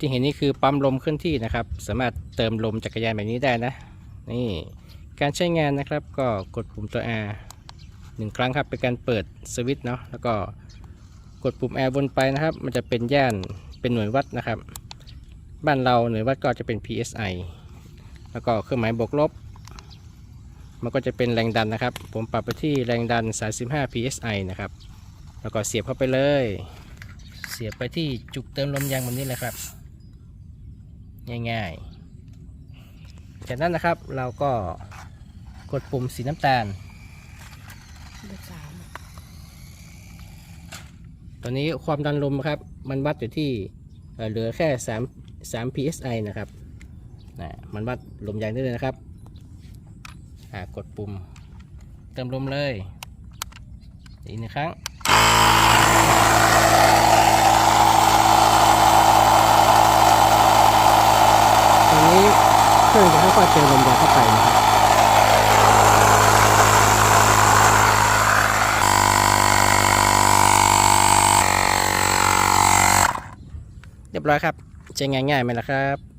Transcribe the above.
ที่เห็นนี่คือปั๊มลมเคลื่อนที่นะครับ สามารถเติมลมจักรยานแบบนี้ได้นะ นี่การใช้งานนะครับก็กดปุ่มตัว R หนึ่งครั้งครับเป็นการเปิดสวิตช์เนาะแล้วก็กดปุ่ม R วนไปนะครับ มันจะเป็นย่านเป็นหน่วยวัดนะครับ บ้านเราหน่วยวัดก็จะเป็น PSI แล้วก็เครื่องหมายบวกลบ มันก็จะเป็นแรงดันนะครับ ผมปรับไปที่แรงดัน 35 psi นะครับ แล้วก็เสียบเข้าไปเลย เสียบไปที่จุกเติมลมยางแบบนี้เลยครับ ง่ายๆ จากนั้นนะครับเราก็กดปุ่มสีน้ำตาลเบอร์สามตอนนี้ความดันลมครับ มันวัดอยู่ที่เอ่อเหลือแค่3 3 psi นะครับนะมันวัดลมยางได้เลยนะครับอ่ากดปุ่มเติมลมเลย อีกหนึ่งครั้ง ตอนนี้เครื่องจะค่อยๆเจอลมยางเข้าไปนะครับเรียบร้อยครับใช้งานง่ายไหมล่ะครับ